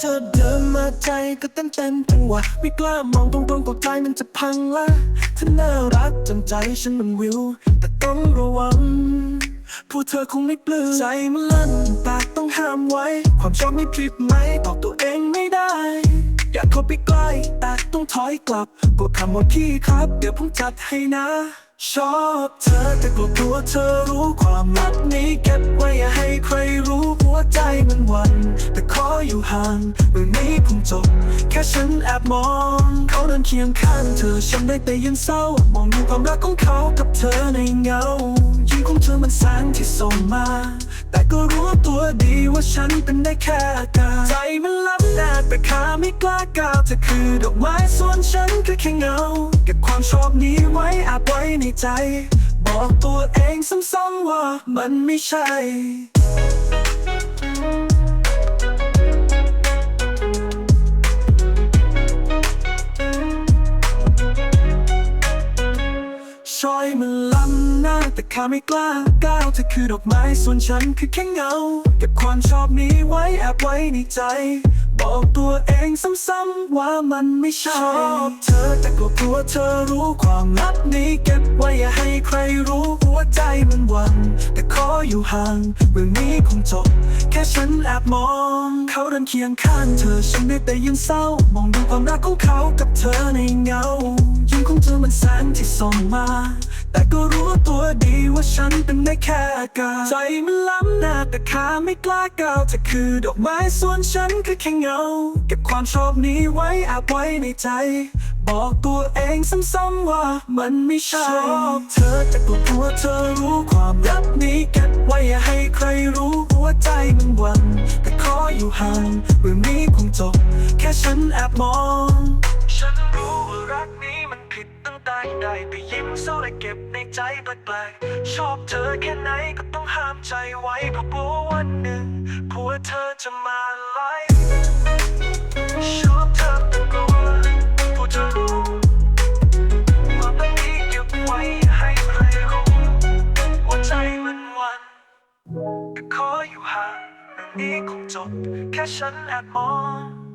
ธอเดินมาใจก็เต้นเต้นจังหวะไม่กล้ามองตรงๆตกใจมันจะพังละเธอน่ารักจนใจฉันมันวิว แต่ต้องระวังผู้เธอคงไม่ปลื้มใจมันลั่นแต่ต้องห้ามไว้ ความชอบไม่ผิดไหมตอบตัวเองไม่ได้ อยากเข้าไปใกล้แต่ต้องถอยกลับกลัวคำว่าพี่ครับ เดี๋ยวผมจัดให้นะ ชอบเธอแต่กลัวกลัวเธอรู้ความลับนี้เก็บไว้ ใจมันวัน แต่ขออยู่ห่างเรื่องนี้คงจบ แค่ฉันแอบมอง เขาเดินเคียงข้างเธอฉันได้แต่ยังเศร้า มองดูความรักของเขากับเธอในเงายิ้มของเธอมันแสงที่ส่งมา แต่ก็รู้ตัวดีว่าฉันเป็นได้แค่อากาศใจมันลับแน่แต่ขาไม่กล้าก้าวเธอคือดอกไม้ส่วนฉันคือแค่เงาเก็บความชอบนี้ไว้อาบไว้ในใจ บอกตัวเองซ้ำๆว่ามันไม่ใช่ แต่ข้าไม่กล้าก้าวเธอคือดอกไม้ส่วนฉันคือแค่เงาเก็บความชอบนี้ไว้แอบไว้ในใจ บอกตัวเองซ้ำๆว่ามันไม่ใช่ชอบเธอแต่กลัวกลัวเธอรู้ความลับนี้เก็บไว้อย่าให้ใครรู้หัวใจมันหวันแต่ขออยู่ห่างเรื่องนี้คงจบ แค่ฉันแอบมอง เขาเดินเคียงข้างเธอฉันได้แต่ยังเศร้ามองดูความรักของเขากับเธอในเงายิ้มของเธอมันแสงที่ส่องมา ดีว่าฉันเป็นได้แค่อากาศใจมันล้ำหน้าแต่ขาไม่กล้าก้าวเธอคือดอกไม้ส่วนฉันคือแค่เงา เก็บความชอบนี้ไว้อาบไว้ในใจ บอกตัวเองซ้ำๆว่ามันไม่ใช่ชอบเธอแต่กลัวกลัวเธอรู้ความลับนี้เก็บไว้อย่าให้ใครรู้หัวใจมันวันแต่ขออยู่ห่างเรื่องนี้คงจบ แค่ฉันแอบมองฉันรู้ ได้ไปยิ้มเศร้าได้เก็บในใจแปลกๆชอบเธอแค่ไหนก็ต้องห้ามใจไว้เพราะกลัววันหนึ่งผัวเธอจะมาไล่ชอบเธอแต่กลัวผู้เธอรู้ว่ามันนี้เก็บไว้ให้ใครรู้หัวใจมันวันขออยู่ห่างเรื่องนี้คงจบแค่ฉันแอบมอง